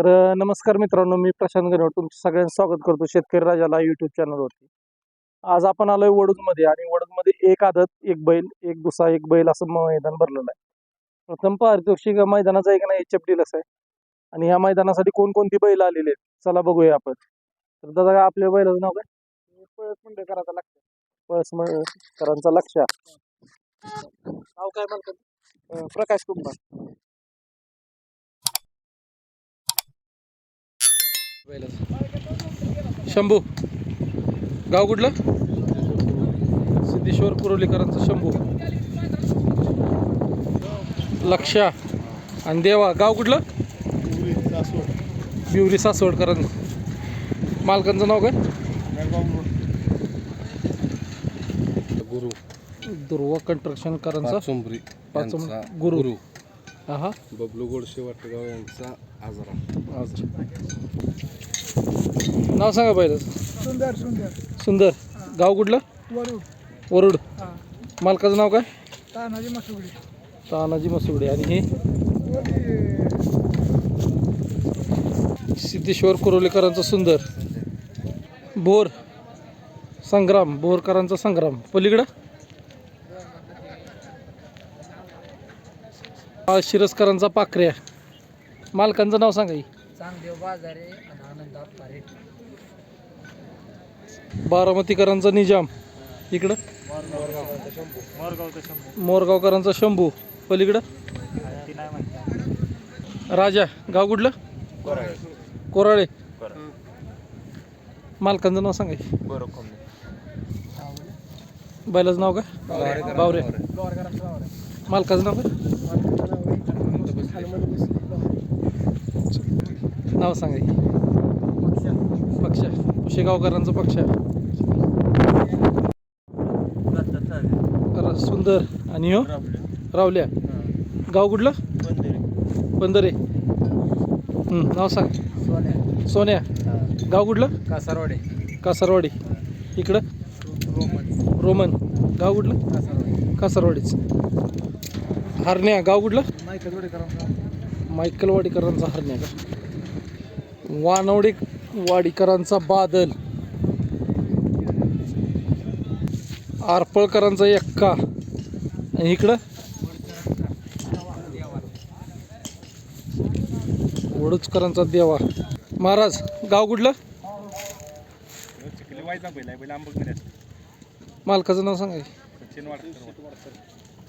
तर नमस्कार मित्रांनो मी प्रशांत गणवट तुमचं सगळ्यांचं स्वागत करतो शेतकरी राजाला युट्यूब चॅनलवरती आज आपण आलोय वडूजमध्ये आणि वडूजमध्ये एक आदत एक बैल एक दुसरा एक बैल असं मैदान भरलेलं आहे. प्रथम पारितोषिक या मैदानाचा एक ना एच एफ डीलच आहे. आणि या मैदानासाठी कोणकोणती बैल आलेली आहेत चला बघूया आपण. तर दादा काय आपल्या बैलाचं नाव काय? पळस मुंडेकरांचा लक्ष. पळस मुंडेकरांचा लक्ष. नाव काय म्हणतात? प्रकाश कुंभार. शंभू. गाव कुठलं? सिद्धेश्वर कुरोलीकरांचा शंभू. लक्षा. आणि देवा गाव कुठलं? बिवरी सासवडकरांचं. मालकांचं नाव काय? गुरु. दुर्वा यांचा गुरु. हा हा. बबलू गोडशे वाटेगाव यांचा आजरा. आज नाव सांगा पहिलं. सुंदर सुंदर. सुंदर. गाव कुठलं? वरुड. वरुड. हा. मालकाचं नाव काय? तानाजी मसुगडी तानाजी मसुगडे आणि हे? सिद्धेश्वर कुरोलेकरांचा सुंदर. बोर संग्राम. बोरकरांचा संग्राम. पलीकडं? शिरस्करांचा पाखऱ्या मालकांचं नाव सांगा की. चांगदेव बाजारे आणि आनंद पारे बारामतीकरांचा निजाम. इकडं? मोरगावकरांचा शंभू. पलीकडं? राजा. गाव कुठलं? कोराळे. मालकांचं नाव सांगा की. बैलाचं नाव काय? बावरे. मालकाचं नाव काय? नाव सांगा. पक्ष. पुशेगावकरांचा पक्ष. सुंदर. आणि हो? रावल्या. गाव कुठलं? बंदरे. नाव सांग. सोन्या सोन्या. गाव कुठलं? कासारवाडे. कासारवाडी. इकडं? रोमन. रोमन. गाव कुठलं? कासारवाडे. कासारवाडीच. हरण्या गाव कुठलं? मायकल वडेकरांचा. मायकल वाडीकरांचा हरण्या का? वानवडी वाडीकरांचा बादल. आरपळकरांचा एक्का. आणि इकडं? वडूचकरांचा देवा. महाराज गाव कुठलं? मालकाचं नाव सांगा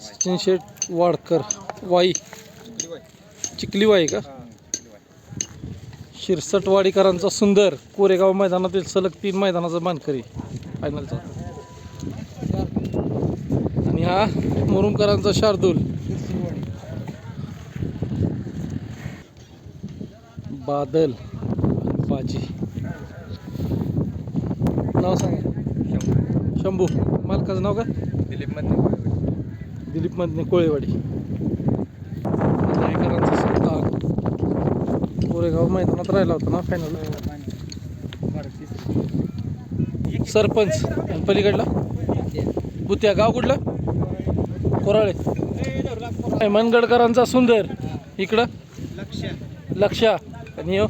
की. सचिन शेठ वाडकर वाई. चिखली वाई का? शिरसटवाडीकरांचा सुंदर कोरेगाव मैदानातील सलग तीन मैदानाचा मानकरी फायनलचा आणि हा मुरुमकरांचा शार्दूल. बादल बाजी. नाव सांगा. शंभू. मालकाचं नाव काय? दिलीपमध्ये दिलीप मधने कोळेवाडी. रायकरांचा सुलतान कोरेगाव मैदानात राहिला होता ना फायनल सरपंच पलीकडला? बुत्या गाव कुठलं? कोराळे. मनगडकरांचा सुंदर. इकडं? लक्षा आणि हो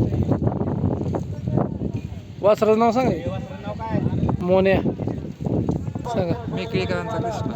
वासराचं नाव सांगा. मोन्या. सांगा. मेकळीकरांचा कृष्ण